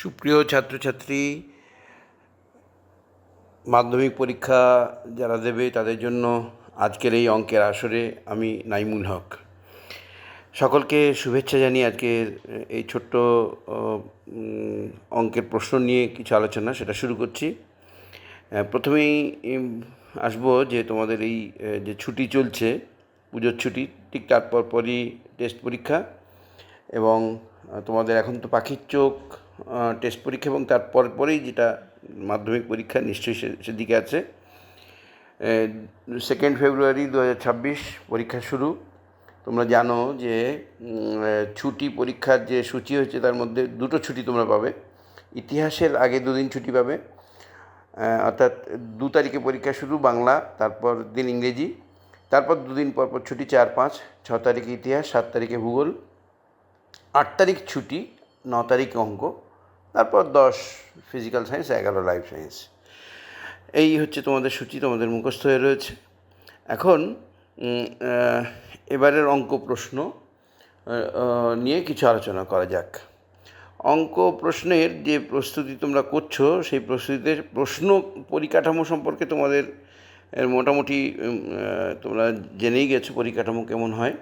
সুপ্রিয় ছাত্রছাত্রী, মাধ্যমিক পরীক্ষা যারা দেবে তাদের জন্য আজকের এই অঙ্কের আসরে আমি নাইমুল হক। সকলকে শুভেচ্ছা জানিয়ে আজকের এই ছোট্ট অঙ্কের প্রশ্ন নিয়ে কিছু আলোচনা সেটা শুরু করছি। প্রথমেই আসব যে তোমাদের এই যে ছুটি চলছে, পুজোর ছুটি, ঠিক তারপর পরই টেস্ট পরীক্ষা এবং তোমাদের এখন তো পাখির চোখ টেস্ট পরীক্ষা এবং তারপর পরেই যেটা মাধ্যমিক পরীক্ষা নিশ্চয়ই সেদিকে আছে। সেকেন্ড ফেব্রুয়ারি দু হাজার ছাব্বিশ পরীক্ষা শুরু। তোমরা জানো যে ছুটি পরীক্ষার যে সূচি হয়েছে তার মধ্যে দুটো ছুটি তোমরা পাবে। ইতিহাসের আগে দুদিন ছুটি পাবে। অর্থাৎ দু তারিখে পরীক্ষা শুরু, বাংলা, তারপর দিন ইংরেজি, তারপর দুদিন পর পর ছুটি, চার, পাঁচ, ছ তারিখে ইতিহাস, সাত তারিখে ভূগোল, আট তারিখ ছুটি, ন তারিখ অঙ্ক। তারপর দশ ফিজিক্যাল সায়েন্স এগারো লাইফ সায়েন্স এই হচ্ছে তোমাদের সূচি, তোমাদের মুখস্থ হয়ে রয়েছে। এখন এবারের অঙ্ক প্রশ্ন নিয়ে কিছু আলোচনা করা যাক। অঙ্ক প্রশ্নের যে প্রস্তুতি তোমরা করছ, সেই প্রস্তুতিতে প্রশ্ন পরিকাঠামো সম্পর্কে তোমাদের মোটামুটি তোমরা জেনেই গেছো পরিকাঠামো কেমন হয়।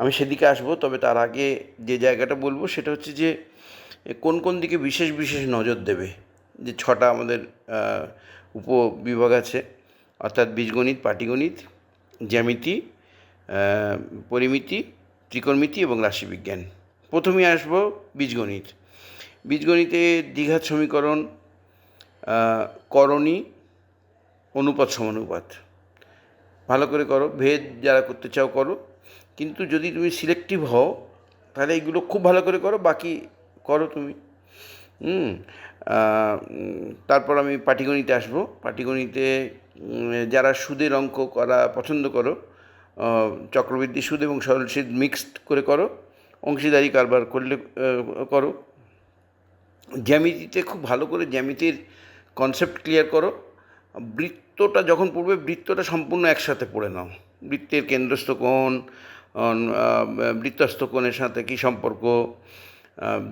আমি সেদিকে আসব, তবে তার আগে যে জায়গাটা বলব, সেটা হচ্ছে যে কোন কোন দিকে বিশেষ বিশেষ নজর দেবে? যে ছটা আমাদের উপবিভাগ আছে, অর্থাৎ বীজগণিত, পাটিগণিত, জ্যামিতি পরিমিতি, ত্রিকোণমিতি এবং রাশিবিজ্ঞান। প্রথমে আসব বীজগণিত। বীজগণিতে দ্বিঘাত সমীকরণ করণী, অনুপাত সমানুপাত। ভালো করে করো, ভেদ যারা করতে চাও করো। কিন্তু যদি তুমি সিলেক্টিভ হও, তাহলে এইগুলো খুব ভালো করে করো, বাকি করো তুমি। হুম তারপর আমি পাটিগণিতে আসব। পাটিগণিতে যারা সুদের অঙ্ক করা পছন্দ করো চক্রবৃদ্ধি সুদ এবং সরল সুদ মিক্সড করে করো, অংশীদারি কারবার করলে করো। জ্যামিতিতে খুব ভালো করে জ্যামিতির কনসেপ্ট ক্লিয়ার করো। বৃত্তটা যখন পড়বে, বৃত্তটা সম্পূর্ণ একসাথে পড়ে নাও। বৃত্তের কেন্দ্রস্থ কোণ বৃত্তস্থ কোণের সাথে কী সম্পর্ক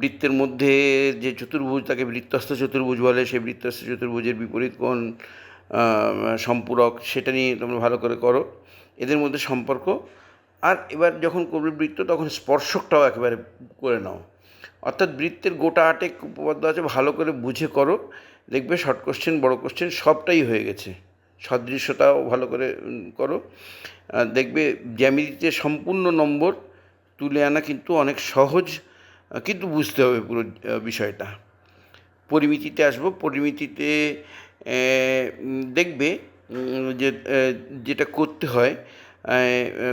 বৃত্তের মধ্যে যে চতুর্ভুজ তাকে বৃত্তস্থ চতুর্ভুজ বলে সেই বৃত্তস্থ চতুর্ভুজের বিপরীত আহ, সম্পূরক সেটা নিয়ে তোমরা ভালো করে করো। এদের মধ্যে সম্পর্ক। আর এবার যখন করবে বৃত্ত তখন স্পর্শকটাও একেবারে করে নাও। অর্থাৎ বৃত্তের গোটা আটেক উপপাদ্য আছে ভালো করে বুঝে করো। দেখবে শর্ট কোশ্চেন বড় কোশ্চেন সবটাই হয়ে গেছে। সদৃশ্যতাও ভালো করে করো। দেখবে জ্যামিতিতে সম্পূর্ণ নম্বর তুলে আনা কিন্তু অনেক সহজ। কিন্তু বুঝতে হবে পুরো বিষয়টা। পরিমিতিতে আসব পরিমিতিতে দেখবে যে যেটা করতে হয়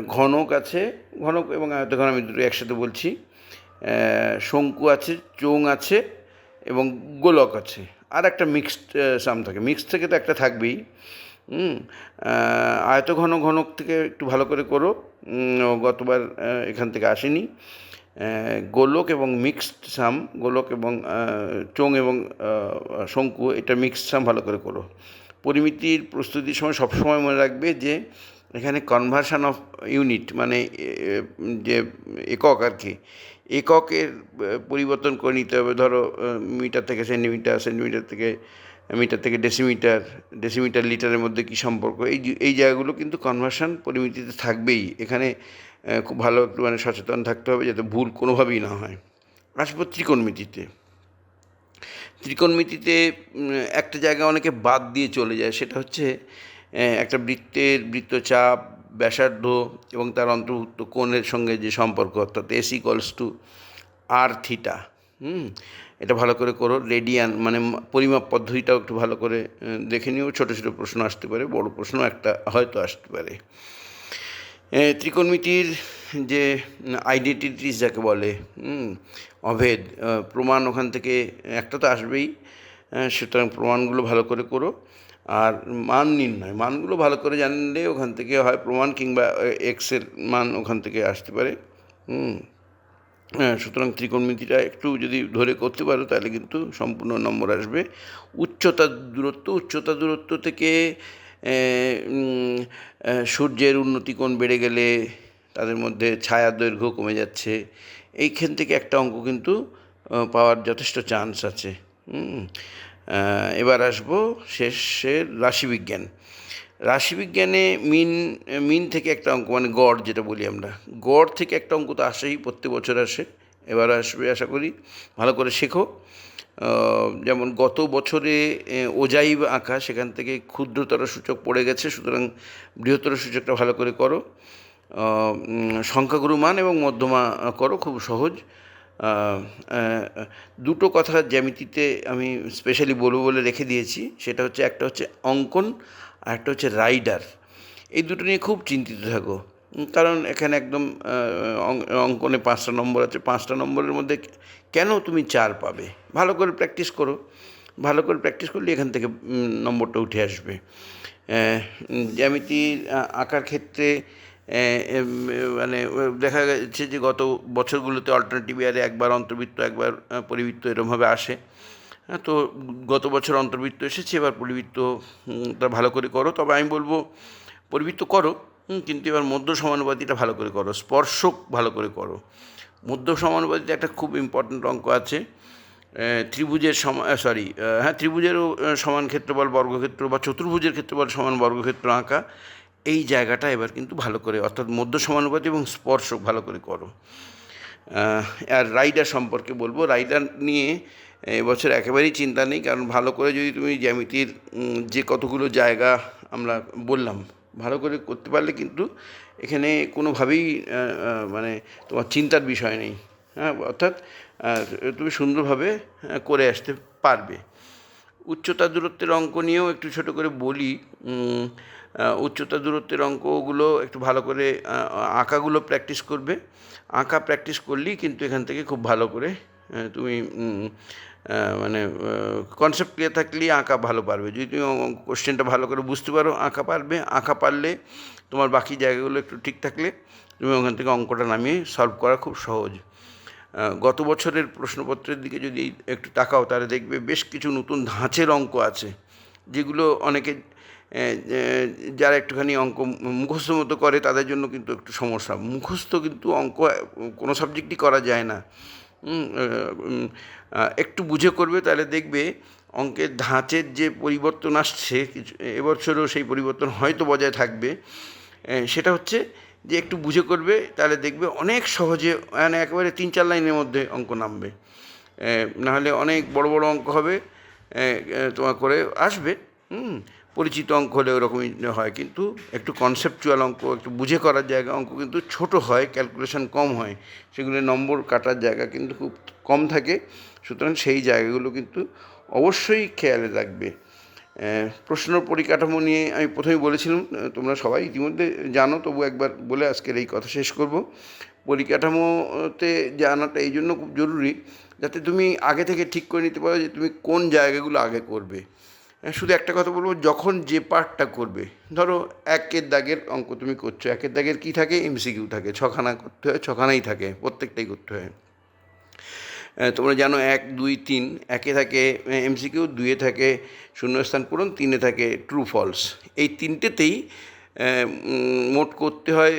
ঘনক আছে ঘনক এবং আয়তঘন আমি দুটো একসাথে বলছি শঙ্কু আছে চোং আছে এবং গোলক আছে। আর একটা মিক্সড সাম থাকে। মিক্সড থেকে তো একটা থাকবেই। হুম আহ, আয়তঘন ঘনক থেকে একটু ভালো করে করো। গতবার এখান থেকে আসেনি। গোলক এবং মিক্সড সাম গোলক এবং চোং এবং শঙ্কু, এটা মিক্সড সাম ভালো করে করো। পরিমিতির প্রস্তুতির সময় সবসময় মনে রাখবে যে, এখানে কনভার্সান অফ ইউনিট মানে যে একক আর কি, এককের পরিবর্তন করে নিতে হবে। ধরো মিটার থেকে সেন্টিমিটার সেন্টিমিটার থেকে, মিটার থেকে ডেসিমিটার ডেসিমিটার লিটারের মধ্যে কী সম্পর্ক? এই এই জায়গাগুলো কিন্তু কনভার্সান পরিমিতিতে থাকবেই। এখানে খুব ভালো একটু মানে সচেতন থাকতে হবে যাতে ভুল কোনোভাবেই না হয়। আসব ত্রিকোণমিতিতে। ত্রিকোণমিতিতে একটা জায়গা অনেকে বাদ দিয়ে চলে যায়, সেটা হচ্ছে একটা বৃত্তের বৃত্তচাপ, ব্যাসার্ধ এবং তার অন্তর্ভুক্ত কোণের সঙ্গে যে সম্পর্ক, অর্থাৎ s equals to r theta হুম? এটা ভালো করে করো রেডিয়ান মানে পরিমাপ পদ্ধতিটাও একটু ভালো করে দেখে নিও। ছোটো ছোটো প্রশ্ন আসতে পারে, বড় প্রশ্ন একটা হয়তো আসতে পারে। ত্রিকোণমিতির যে আইডেন্টিটিস যাকে বলে অভেদ প্রমাণ ওখান থেকে একটা তো আসবেই সুতরাং প্রমাণগুলো ভালো করে করো। আর মান নির্ণয়, মানগুলো ভালো করে জানলে ওখান থেকে হয় প্রমাণ কিংবা এক্সের মান ওখান থেকে আসতে পারে সুতরাং ত্রিকোণমিতিটা একটু যদি ধরে করতে পারো তাহলে কিন্তু সম্পূর্ণ নম্বর আসবে। উচ্চতা দূরত্ব উচ্চতা দূরত্ব থেকে সূর্যের উন্নতিকোণ বেড়ে গেলে তাদের মধ্যে ছায়া দৈর্ঘ্য কমে যাচ্ছে। এইখান থেকে একটা অঙ্ক কিন্তু পাওয়ার যথেষ্ট চান্স আছে। এবার আসব শেষের রাশিবিজ্ঞান। রাশিবিজ্ঞানে মিন মিন থেকে একটা অঙ্ক মানে গড় যেটা বলি আমরা। গড় থেকে একটা অঙ্ক তো আসেই, প্রত্যেক বছর আসে। এবার আসবে, আশা করি, ভালো করে শেখো। যেমন গত বছরে ওজাই আঁকা, সেখান থেকে ক্ষুদ্রতর সূচক পড়ে গেছে, সুতরাং বৃহত্তর সূচকটা ভালো করে করো। সংখ্যাগুরু মান এবং মধ্যমা করো, খুব সহজ। দুটো কথা জ্যামিতিতে আমি স্পেশালি বলব বলে রেখে দিয়েছি। সেটা হচ্ছে, একটা হচ্ছে অঙ্কন, আর একটা হচ্ছে রাইডার এই দুটো নিয়ে খুব চিন্তিত থাকো। কারণ এখানে একদম অঙ্কনে পাঁচটা নম্বর আছে। পাঁচটা নম্বরের মধ্যে কেন তুমি চার পাবে? ভালো করে প্র্যাকটিস করো। ভালো করে প্র্যাকটিস করলে এখান থেকে নম্বরটা উঠে আসবে। জ্যামিতির আঁকার ক্ষেত্রে মানে দেখা গেছে যে গত বছরগুলোতে অল্টারনেটিভ ইয়ারে একবার অন্তর্বৃত্ত একবার পরিবৃত্ত এরমভাবে আসে। তো গত বছর অন্তর্বৃত্ত এসেছে এবার পরিবৃত্ত উম, ভালো করে করো। তবে আমি বলব পরিবৃত্ত করো কিন্তু এবার মধ্য সমানুপাতিটা ভালো করে করো স্পর্শক ভালো করে করো। মধ্য সমানুপাতিতে একটা খুব ইম্পর্ট্যান্ট অঙ্ক আছে। ত্রিভুজের সমান সরি হ্যাঁ ত্রিভুজেরও সমান ক্ষেত্রফল বর্গক্ষেত্র বা চতুর্ভুজের ক্ষেত্রফল সমান বর্গক্ষেত্র আঁকা। এই জায়গাটা এবার কিন্তু ভালো করে, অর্থাৎ মধ্য সমানুপাতি এবং স্পর্শক ভালো করে করো। আর রাইডার সম্পর্কে বলব রাইডার নিয়ে এবছর একেবারেই চিন্তা নেই, কারণ ভালো করে যদি তুমি জ্যামিতির যে কতগুলো জায়গা আমরা বললাম, ভালো করে করতে পারলে কিন্তু এখানে কোনোভাবেই মানে তোমার চিন্তার বিষয় নেই। হ্যাঁ অর্থাৎ তুমি সুন্দরভাবে করে আসতে পারবে। উচ্চতা দূরত্বের অঙ্ক নিয়েও একটু ছোট করে বলি। উচ্চতা দূরত্বের অঙ্কগুলো একটু ভালো করে আঁকাগুলো প্র্যাকটিস করবে। আঁকা প্র্যাকটিস করলেই কিন্তু এখান থেকে খুব ভালো করে তুমি মানে কনসেপ্ট ক্লিয়ার থাকলেই আঁকা ভালো পারবে। যদি তুমি কোশ্চেনটা ভালো করে বুঝতে পারো, আঁকা পারবে। আঁকা পারলে তোমার বাকি জায়গাগুলো একটু ঠিক থাকলে তুমি ওখান থেকে অঙ্কটা নামিয়ে সলভ করা খুব সহজ। গত বছরের প্রশ্নপত্রের দিকে যদি একটু তাকাও, তাহলে দেখবে বেশ কিছু নতুন ধাঁচের অঙ্ক আছে, যেগুলো অনেকে যারা একটুখানি অঙ্ক মুখস্থ মতো করে, তাদের জন্য কিন্তু একটু সমস্যা। মুখস্থ কিন্তু অঙ্ক কোনো সাবজেক্টই করা যায় না। একটু বুঝে করবে, তাহলে দেখবে অঙ্কের ধাঁচের যে পরিবর্তন আসছে, কিছু, এবছরও সেই পরিবর্তন হয়তো বজায় থাকবে। সেটা হচ্ছে যে একটু বুঝে করবে, তাহলে দেখবে অনেক সহজে মানে একেবারে তিন চার লাইনের মধ্যে অঙ্ক নামবে। নাহলে অনেক বড় বড় অঙ্ক হবে তোমার করে আসবে। হুম পরিচিত অঙ্ক হলে ওরকমই হয়, কিন্তু একটু কনসেপচুয়াল অঙ্ক, একটু বুঝে করার জায়গা, অঙ্ক কিন্তু ছোট হয় ক্যালকুলেশন কম হয়, সেগুলো নম্বর কাটার জায়গা কিন্তু খুব কম থাকে, সুতরাং সেই জায়গাগুলো কিন্তু অবশ্যই খেয়ালে রাখবে। প্রশ্ন পরিকাঠামো নিয়ে আমি প্রথমেই বলেছিলাম তোমরা সবাই ইতিমধ্যে জানো, তবু একবার বলে আজকের এই কথা শেষ করব। পরিকাঠামোতে জানাটা এই জন্য খুব জরুরি, যাতে তুমি আগে থেকে ঠিক করে নিতে পারো যে তুমি কোন জায়গাগুলো আগে করবে। শুধু একটা কথা বলব, যখন যে পার্টটা করবে, ধরো একের দাগের অঙ্ক তুমি করছ, একের দাগের কী থাকে? এমসিকিউ থাকে, ছখানা করতে হয়, ছখানাই থাকে, প্রত্যেকটাই করতে হয়। তোমরা জানো এক, দুই, তিন, একে থাকে এমসিকিউ দুইয়ে থাকে, শূন্যস্থান পূরণ, তিনে থাকে ট্রু ফলস এই তিনটেতেই মোট করতে হয়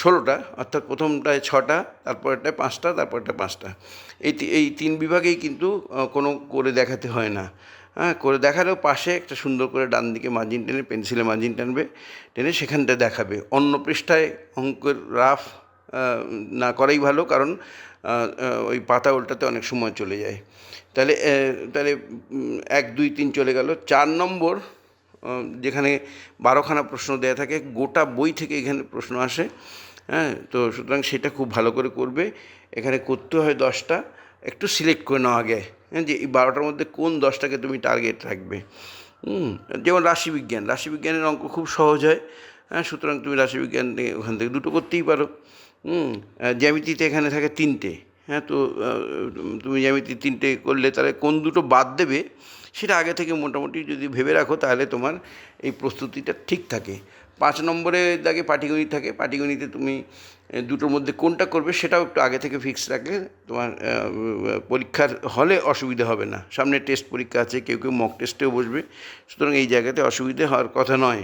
ষোলোটা, অর্থাৎ প্রথমটায় ছটা তারপরটায় পাঁচটা তারপরটা পাঁচটা। এই এই তিন বিভাগেই কিন্তু কোনো করে দেখাতে হয় না। হ্যাঁ করে দেখালেও পাশে একটা সুন্দর করে ডান দিকে মার্জিন টেনে, পেন্সিলে মার্জিন টানবে, টেনে সেখানটা দেখাবে। অন্য পৃষ্ঠায় অঙ্কের রাফ না করাই ভালো, কারণ ওই পাতা উল্টাতে অনেক সময় চলে যায়। তাহলে তাহলে এক, দুই, তিন চলে গেল। চার নম্বর যেখানে বারোখানা প্রশ্ন দেয়া থাকে, গোটা বই থেকে এখানে প্রশ্ন আসে। হ্যাঁ তো সুতরাং সেটা খুব ভালো করে করবে। এখানে করতে হয় দশটা। একটু সিলেক্ট করে নাও আগে হ্যাঁ যে এই বারোটার মধ্যে কোন দশটাকে তুমি টার্গেট রাখবে। যেমন রাশিবিজ্ঞান রাশিবিজ্ঞানের অঙ্ক খুব সহজ হয় হ্যাঁ সুতরাং তুমি রাশিবিজ্ঞান ওখান থেকে দুটো করতেই পারো। জ্যামিতিতে এখানে থাকে তিনটে হ্যাঁ তো তুমি জ্যামিতি তিনটে করলে তাহলে কোন দুটো বাদ দেবে, সেটা আগে থেকে মোটামুটি যদি ভেবে রাখো তাহলে তোমার এই প্রস্তুতিটা ঠিক থাকে। পাঁচ নম্বরে দাগে পাটিগণিত থাকে, পাটিগণিতে তুমি দুটোর মধ্যে কোনটা করবে সেটাও একটু আগে থেকে ফিক্স রাখলে তোমার পরীক্ষার হলে অসুবিধা হবে না। সামনে টেস্ট পরীক্ষা আছে, কেউ কেউ মক টেস্টেও বসবে। সুতরাং এই জায়গাতে অসুবিধে হওয়ার কথা নয়।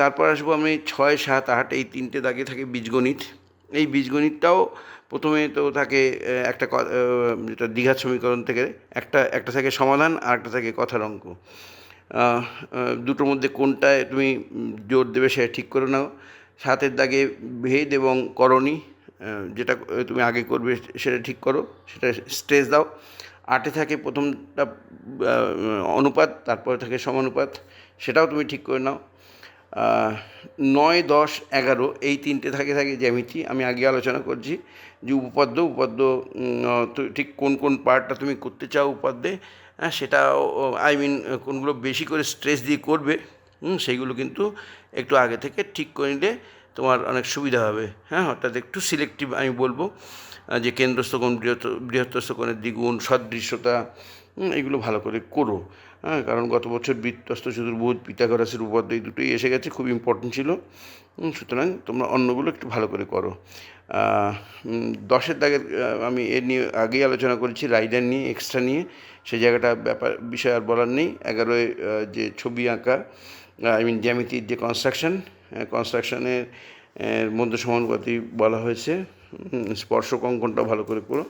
তারপর আসব আমি ছয়, সাত, আট, এই তিনটে দাগে থাকে বীজগণিত। এই বীজগণিতটাও প্রথমে তো থাকে একটা যেটা দীঘার সমীকরণ থেকে, একটা একটা থাকে সমাধান আর একটা থাকে কথার অঙ্ক। দুটোর মধ্যে কোনটায় তুমি জোর দেবে সেটা ঠিক করে নাও। সাতের দাগে ভেদ এবং করণী যেটা তুমি আগে করবে সেটা ঠিক করো, সেটা স্ট্রেস দাও। আটে থাকে প্রথমটা অনুপাত, তারপরে থাকে সমানুপাত, সেটাও তুমি ঠিক করে নাও। নয়, দশ, এগারো, এই তিনটে থাকে থাকে জ্যামিতি, আমি আগে আলোচনা করছি যে উপপাদ্য উপপাদ্য ঠিক কোন কোন পার্টটা তুমি করতে চাও উপাদ্যে সেটাও আই মিন কোনগুলো বেশি করে স্ট্রেস দিয়ে করবে সেইগুলো কিন্তু একটু আগে থেকে ঠিক করে নিলে তোমার অনেক সুবিধা হবে। হ্যাঁ অর্থাৎ একটু সিলেক্টিভ আমি বলব যে কেন্দ্রস্থ কোণ বৃহৎ বৃহত্তস্থ কোণের দ্বিগুণ, সদৃশ্যতা এগুলো ভালো করে করো। হ্যাঁ কারণ গত বছর বৃত্তস্থ চতুর্ভুজ পিতাগরাসের উপাদ্য এই দুটোই এসে গেছে, খুব ইম্পর্টেন্ট ছিল। সুতরাং তোমরা অন্যগুলো একটু ভালো করে করো। দশের দাগের আমি এ নিয়ে আগেই আলোচনা করেছি রাইডার নিয়ে এক্সট্রা নিয়ে। সেই জায়গাটা ব্যাপার, বিষয় আর বলার নেই। এগারোয় যে ছবি আঁকা আই মিন জ্যামিতির যে কনস্ট্রাকশন কনস্ট্রাকশনের মধ্যে সমানুপাতি বলা হয়েছে। স্পর্শ অঙ্কনটা ভালো করে করো।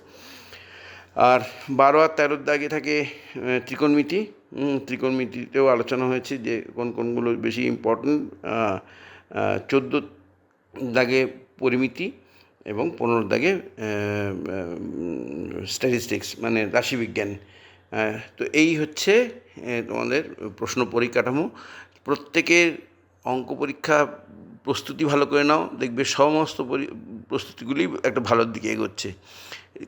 আর বারো আর তেরোর দাগে থাকে ত্রিকোণমিতি। ত্রিকোণমিতিতেও আলোচনা হয়েছে যে কোন কোনগুলো বেশি ইম্পর্টেন্ট চোদ্দ দাগে পরিমিতি এবং পনেরো দাগে স্ট্যাটিস্টিক্স মানে রাশিবিজ্ঞান। তো এই হচ্ছে তোমাদের প্রশ্ন পরিকাঠামো। প্রত্যেকের অঙ্ক পরীক্ষা প্রস্তুতি ভালো করে নাও, দেখবে সমস্ত পরি- প্রস্তুতিগুলি একটা ভালোর দিকে এগোচ্ছে।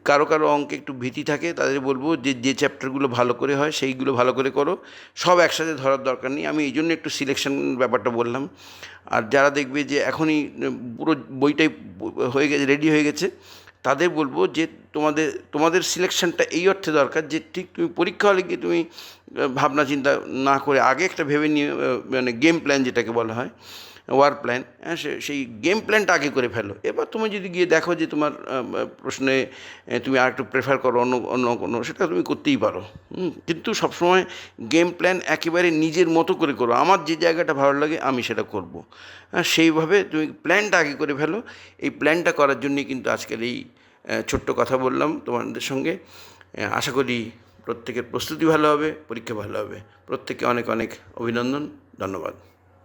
কারও কারও অঙ্কে একটু ভীতি থাকে, তাদের বলব যে যে চ্যাপ্টারগুলো ভালো করে হয়, সেইগুলো ভালো করে করো। সব একসাথে ধরার দরকার নেই। আমি এই জন্য একটু সিলেকশন ব্যাপারটা বললাম। আর যারা দেখবে যে এখনই পুরো বইটাই হয়ে গেছে রেডি হয়ে গেছে তাদের বলব যে তোমাদের তোমাদের সিলেকশনটা এই অর্থে দরকার যে ঠিক তুমি পরীক্ষা হলে গিয়ে তুমি ভাবনা চিন্তা না করে আগে একটা ভেবে নিয়ে মানে গেম প্ল্যান যেটাকে বলা হয় ওয়ার প্ল্যান হ্যাঁ সেই গেম প্ল্যানটা আগে করে ফেলো। এবার তুমি যদি গিয়ে দেখো যে তোমার প্রশ্নে তুমি আর একটু প্রেফার করো, অন্য অন্য কোনো, সেটা তুমি করতেই পারো। কিন্তু সবসময় গেম প্ল্যান একেবারে নিজের মতো করে করো। আমার যে জায়গাটা ভালো লাগে, আমি সেটা করব। হ্যাঁ সেইভাবে তুমি প্ল্যানটা আগে করে ফেলো। এই প্ল্যানটা করার জন্যই কিন্তু আজকের এই ছোট্ট কথা বললাম তোমাদের সঙ্গে। আশা করি প্রত্যেকের প্রস্তুতি ভালো হবে, পরীক্ষা ভালো হবে। প্রত্যেককে অনেক অনেক অভিনন্দন, ধন্যবাদ।